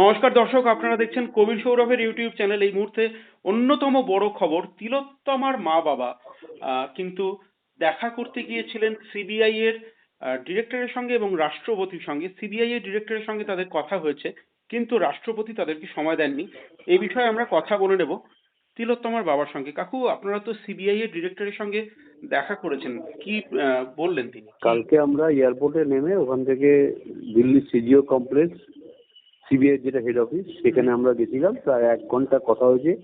নমস্কার দর্শক, আপনারা দেখছেন কবির সৌরভের ইউটিউব চ্যানেল। এই মুহূর্তে অন্যতম বড় খবর, তিলোত্তমার মা বাবা। কিন্তু দেখা করতে গিয়েছিলেন সিবিআই এর ডিরেক্টরের সঙ্গে এবং রাষ্ট্রপতির সঙ্গে। সিবিআই এর ডিরেক্টরের সঙ্গে তাদের কথা হয়েছে, কিন্তু রাষ্ট্রপতি তাদেরকে সময় দেননি? এই বিষয়ে আমরা কথা বলে নেব তিলোত্তমার বাবার সঙ্গে। কাকু, আপনারা তো সিবিআই এর ডিরেক্টরের সঙ্গে দেখা করেছেন। কি বললেন তিনি? কালকে আমরা এয়ারপোর্টে নেমে ওখান থেকে দিল্লি সিজিও কমপ্লেক্স সিবিআই যেটা হেড অফিস সেখানে আমরা গেছিলাম প্রায় এক ঘণ্টা কথা হয়েছে।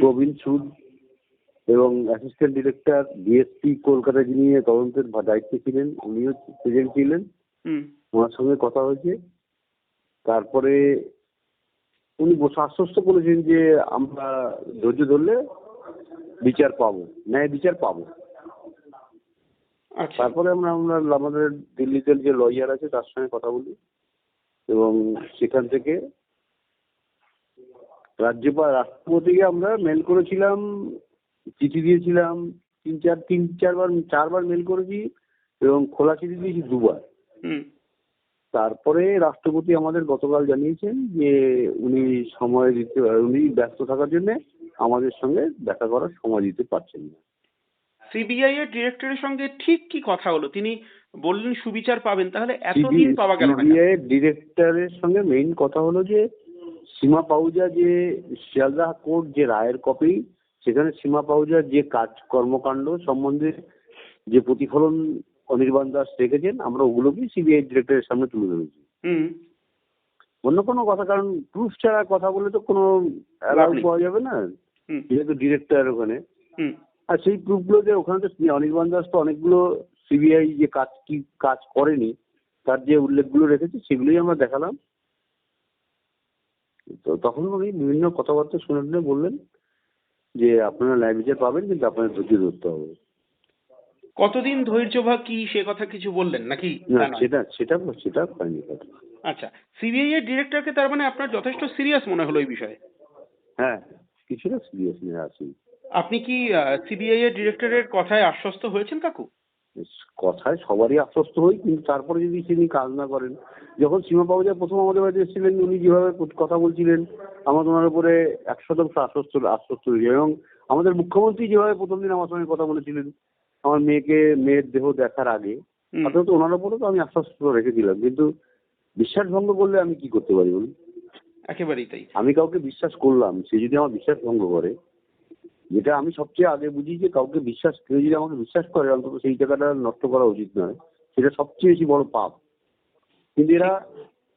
প্রবীণ সুদ এবং অ্যাসিস্ট্যান্ট ডিরেক্টর ডিএসপি কলকাতা যিনি তদন্তের দায়িত্বে ছিলেন উনিও প্রেজেন্ট ছিলেন। ওনার সঙ্গে কথা হয়েছে। তারপরে উনি বসে আশ্বস্ত করেছেন যে আমরা ধৈর্য ধরলে বিচার পাবো ন্যায় বিচার পাবো। আচ্ছা। তারপরে আমরা আমরা আমাদের দিল্লিতে যে লয়ার আছে তার সঙ্গে কথা বলি। এবং সেখান থেকে রাজ্যপাল রাষ্ট্রপতিকে আমরা মেল করেছিলাম চিঠি দিয়েছিলাম তিন চার তিন চারবার চারবার মেল করেছি এবং খোলা চিঠি দিয়েছি দুবার। তারপরে রাষ্ট্রপতি আমাদের গতকাল জানিয়েছেন যে উনি সময় দিতে উনি ব্যস্ত থাকার জন্য আমাদের সঙ্গে দেখা করার সময় দিতে পারছেন না। সিবিআই এর ডিরেক্টরের সঙ্গে ঠিক কি কথা হলো? তিনি বললেন সুবিচার পাবেন। তাহলে এতদিন পাওয়া গেল না? সিবিআই ডিরেক্টরের সঙ্গে মেইন কথা হলো যে সীমা পাহুজা যে শিয়ালদাহ কোর্ট যে রায়ের কপি সেখানে সীমা পাহুজার যে কাজ কর্মকাণ্ড সম্বন্ধে যে প্রতিফলন অনির্বাণ দাস রেখেছেন আমরা ওগুলোকেই সিবিআই ডিরেক্টরের সামনে তুলে ধরেছি। হুম। অন্য কোনো কথা কারণ প্রুফ ছাড়া কথা বলে তো কোনো অ্যালাউ পাওয়া যাবে না। যেহেতু ডিরেক্টর ওখানে। হুম। আর সেই প্রুফগুলো যে ওখানে তো অনির্বাণ দাস তো অনেকগুলো সিবিআই যে কাজ কি কাজ করেনি তার যে উল্লেখগুলো রেখেছে সেগুলোই আমরা দেখালাম। তো তখন উনি বিভিন্ন কথাবার্তা শুনে শুনে বললেন যে আপনারা ন্যায় বিচার পাবেন কিন্তু আপনাদের ধৈর্য ধরতে হবে। কতদিন ধৈর্য বা কি সে কথা কিছু বললেন নাকি? না সেটা সেটা সেটা হয়নি কথা আচ্ছা সিবিআই এর ডিরেক্টরকে তার মানে আপনার যথেষ্ট সিরিয়াস মনে হলো এই বিষয়ে? হ্যাঁ কিছুটা সিরিয়াস নিয়ে আছি আপনি কি সিবিআই এর ডিরেক্টরের কথায় আশ্বস্ত হয়েছেন কাকু? কথায় সবারই আশ্বস্ত হই কিন্তু তারপরে যদি তিনি কাজ না করেন যখন সীমা পাহুজা প্রথম আমাদের বাড়িতে এসেছিলেন উনি যেভাবে কথা বলছিলেন আমাদের ওনার উপরে এক শতাংশ আশ্বস্ত আশ্বস্ত হয়েছে এবং আমাদের মুখ্যমন্ত্রী যেভাবে প্রথম দিন আমার সঙ্গে কথা বলেছিলেন আমার মেয়েকে মেয়ের দেহ দেখার আগে অথচ ওনার উপরে তো আমি আশ্বস্ত রেখেছিলাম কিন্তু বিশ্বাস ভঙ্গ করলে আমি কি করতে পারি বলুন? একেবারেই তাই। আমি কাউকে বিশ্বাস করলাম সে যদি আমার বিশ্বাস ভঙ্গ করে যেটা আমি সবচেয়ে আগে বুঝি যে কাউকে বিশ্বাস, কেউ যদি আমাকে বিশ্বাস করে, অন্তত সেই জায়গাটা নষ্ট করা উচিত নয়। সেটা সবচেয়ে বেশি বড় পাপ। কিন্তু এরা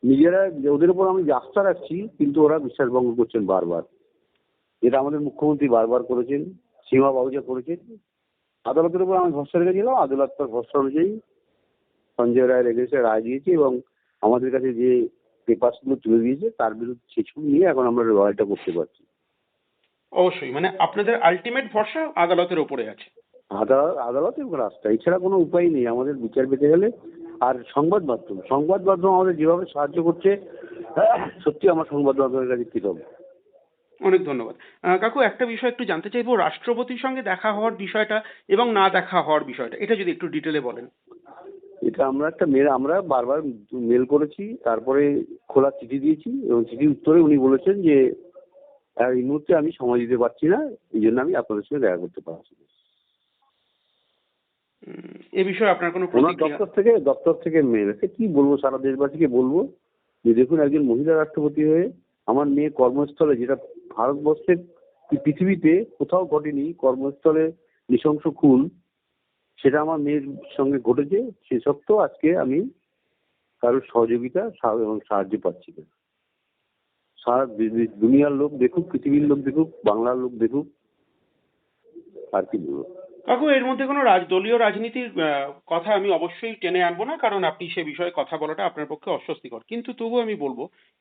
নিজেরা, ওদের উপর আমি আস্থা রাখছি, কিন্তু ওরা বিশ্বাস ভঙ্গ করছেন বারবার। এটা আমাদের মুখ্যমন্ত্রী বারবার করেছেন, সীমা বাবুজা করেছেন, আদালতের উপর আমি ভরসা রেখেছিলাম। আদালত তার ভরসা অনুযায়ী সঞ্জয় রায় রেখেছে রায় দিয়েছে এবং আমাদের কাছে যে পেপারসগুলো তুলে দিয়েছে, তার বিরুদ্ধে সেসব নিয়ে এখন আমরা লড়াইটা করতে পারছি। অবশ্যই মানে আপনাদের আলটিমেট ভরসা আদালতের ওপরে আছে। আদালত আদালত এবং রাস্তা এছাড়া কোনো উপায় নেই আমাদের বিচার পেতে গেলে আর সংবাদ মাধ্যম সংবাদ মাধ্যম আমাদের যেভাবে সাহায্য করছে সত্যি আমার সংবাদ মাধ্যমের কাছে কৃতজ্ঞ। অনেক ধন্যবাদ। কাকু একটা বিষয় একটু জানতে চাইব রাষ্ট্রপতির সঙ্গে দেখা হওয়ার বিষয়টা এবং না দেখা হওয়ার বিষয়টা এটা যদি একটু ডিটেলে বলেন। এটা আমরা একটা মেল আমরা বারবার মেল করেছি তারপরে খোলা চিঠি দিয়েছি এবং চিঠির উত্তরে উনি বলেছেন যে "আর এই মুহূর্তে আমি সময় দিতে পারছি না এই জন্য আমি আপনাদের সঙ্গে দেখা করতে পারছি না। এ বিষয়ে আপনার কোনো ওনার দপ্তর থেকে দপ্তর থেকে মেল এসে কি বলব সারা দেশবাসীকে বলব যে দেখুন একজন মহিলা রাষ্ট্রপতি হয়ে আমার মেয়ে কর্মস্থলে যেটা ভারতবর্ষের পৃথিবীতে কোথাও ঘটেনি কর্মস্থলে নৃশংস খুন সেটা আমার মেয়ের সঙ্গে ঘটেছে সে সত্ত্বেও আজকে আমি কারোর সহযোগিতা এবং সাহায্য পাচ্ছি না। সারা দুনিয়ার লোক দেখুক পৃথিবীর লোক দেখুক বাংলার লোক দেখুক আর কি বলব। কাকু এর মধ্যে কোনো রাজদলীয় রাজনীতির কথা আমি অবশ্যই টেনে আনব না কারণ আপনি সে বিষয়ে কথা বলাটা আপনার পক্ষে অস্বস্তিকর। কিন্তু তবুও আমি বলব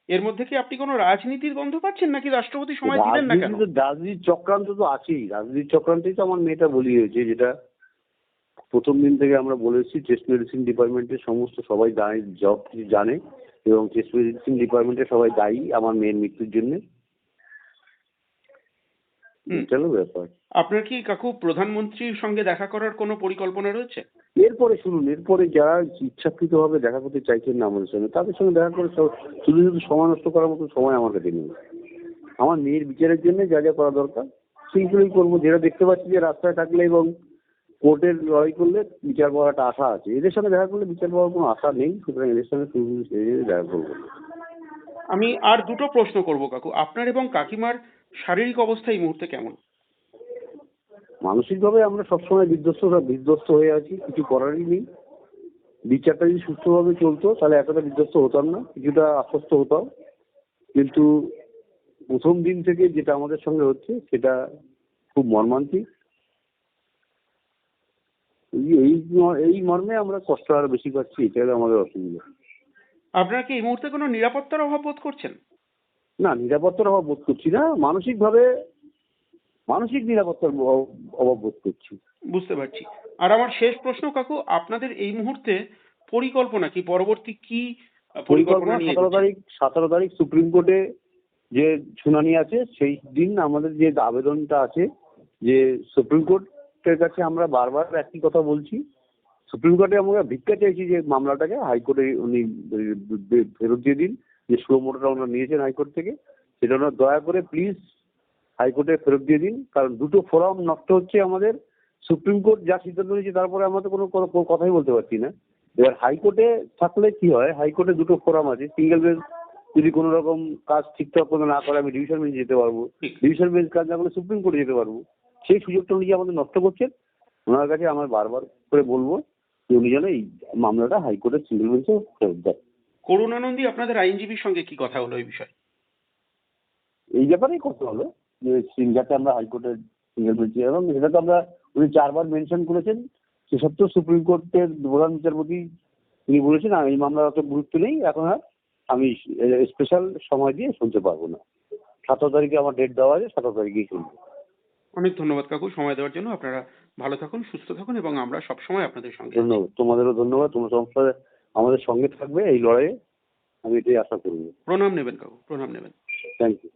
এর মধ্যে কি আপনি কোনো রাজনীতির গন্ধ পাচ্ছেন নাকি রাষ্ট্রপতি সময় দিলেন না কেন? রাজনীতি রাজনীতির চক্রান্ত তো আছেই। রাজনীতির চক্রান্তেই তো আমার মেয়েটা বলি হয়েছে যেটা প্রথম দিন থেকে আমরা বলেছি চেস্ট মেডিসিন ডিপার্টমেন্টের সমস্ত সবাই দায় জব জানে। এবং চেস্ট মেডিসিন ডিপার্টমেন্টের সবাই দায়ী আমার মেয়ের মৃত্যুর জন্য। ব্যাপার। আপনার কি কাকু প্রধানমন্ত্রীর সঙ্গে দেখা করার কোনো পরিকল্পনা রয়েছে? এরপরে শুনুন এরপরে যারা ইচ্ছাকৃত ভাবে দেখা করতে চাইছেন না আমাদের সঙ্গে তাদের সঙ্গে দেখা করে শুধু শুধু সময় নষ্ট করার মতো সময় আমার কাছে নেই। আমার মেয়ের বিচারের জন্য যা যা করা দরকার সেইগুলোই করব। যেটা দেখতে পাচ্ছি যে রাস্তায় থাকলে এবং কোর্টের লড়াই করলে বিচার পাওয়ার একটা আশা আছে। এদের সঙ্গে দেখা করলে বিচার পাওয়ার কোনো আশা নেই সুতরাং এদের জন্য দেখা করব। আমি আর দুটো প্রশ্ন করব কাকু। আপনার এবং কাকিমার শারীরিক অবস্থা এই মুহূর্তে কেমন? মানসিকভাবে আমরা সবসময় বিধ্বস্ত বিধ্বস্ত হয়ে আছি কিছু করারই নেই। বিচারটা যদি সুস্থভাবে চলতো তাহলে এতটা বিধ্বস্ত হতাম না কিছুটা আশ্বস্ত হতাম। কিন্তু প্রথম দিন থেকে যেটা আমাদের সঙ্গে হচ্ছে সেটা খুব মর্মান্তিক। এই- এই এই মর্মে আমরা কষ্ট আরও বেশি পাচ্ছি এটা হলো আমাদের অসুবিধা। আপনারা কি এই মুহূর্তে কোনো নিরাপত্তার অভাব বোধ করছেন? না নিরাপত্তার অভাব বোধ করছি না মানসিকভাবে মানসিক নিরাপত্তার অভাব বোধ করছি। বুঝতে পারছি। আর আমার শেষ প্রশ্ন কাকু আপনাদের এই মুহূর্তে পরিকল্পনা কি? পরবর্তী কি পরিকল্পনা সতেরো তারিখ সতেরো তারিখ সুপ্রিম কোর্টে যে শুনানি আছে সেই দিন আমাদের যে আবেদনটা আছে যে সুপ্রিম কোর্টের কাছে আমরা বারবার একই কথা বলছি। সুপ্রিম কোর্টে আমরা ভিক্ষা চাইছি যে মামলাটাকে হাইকোর্টে উনি ফেরত দিয়ে দিন। যে স্লো মোটরটা ওনারা নিয়েছেন হাইকোর্ট থেকে সেটা ওনারা দয়া করে প্লিজ হাইকোর্টে ফেরত দিয়ে দিন। কারণ দুটো ফোরাম নষ্ট হচ্ছে আমাদের। সুপ্রিম কোর্ট যা সিদ্ধান্ত নিয়েছে তারপরে আমরা তো কোনো কথাই বলতে পারছি না। এবার হাইকোর্টে থাকলে কি হয়? হাইকোর্টে দুটো ফোরাম আছে। সিঙ্গেল বেঞ্চ যদি কোনো রকম কাজ ঠিকঠাক করে না করে আমি ডিভিশন বেঞ্চ যেতে পারব। ডিভিশন বেঞ্চ কাজ না করলে সুপ্রিম কোর্টে যেতে পারব। সেই সুযোগটা উনি যে আমাদের নষ্ট করছেন ওনার কাছে আমার বারবার করে বলব যে উনি যেন এই মামলাটা হাইকোর্টের সিঙ্গেল বেঞ্চে ফেরত দেয় করুণানন্দী আপনাদের আইনজীবীর সঙ্গে কি কথা হলো এই বিষয়ে? এই ব্যাপারেই কথা হলো যে সিঙ্গাতে আমরা হাইকোর্টের সিঙ্গেল বেঞ্চে এবং সেটা তো আমরা উনি চারবার মেনশন করেছেন। সে সত্ত্বেও সুপ্রিম কোর্টের প্রধান বিচারপতি তিনি বলেছেন "আর এই মামলার অত গুরুত্ব নেই এখন আর আমি স্পেশাল সময় দিয়ে শুনতে পারব না। সতেরো তারিখে আমার ডেট দেওয়া আছে সতেরো তারিখেই শুনব। অনেক ধন্যবাদ কাকু সময় দেওয়ার জন্য। আপনারা ভালো থাকুন সুস্থ থাকুন এবং আমরা সব সময় আপনাদের সঙ্গে। ধন্যবাদ। তোমাদেরও ধন্যবাদ। তোমরা সংস্থা আমাদের সঙ্গে থাকবে এই লড়াইয়ে। আমি এটাই আশা করব প্রণাম নেবেন কাকু প্রণাম নেবেন। Thank you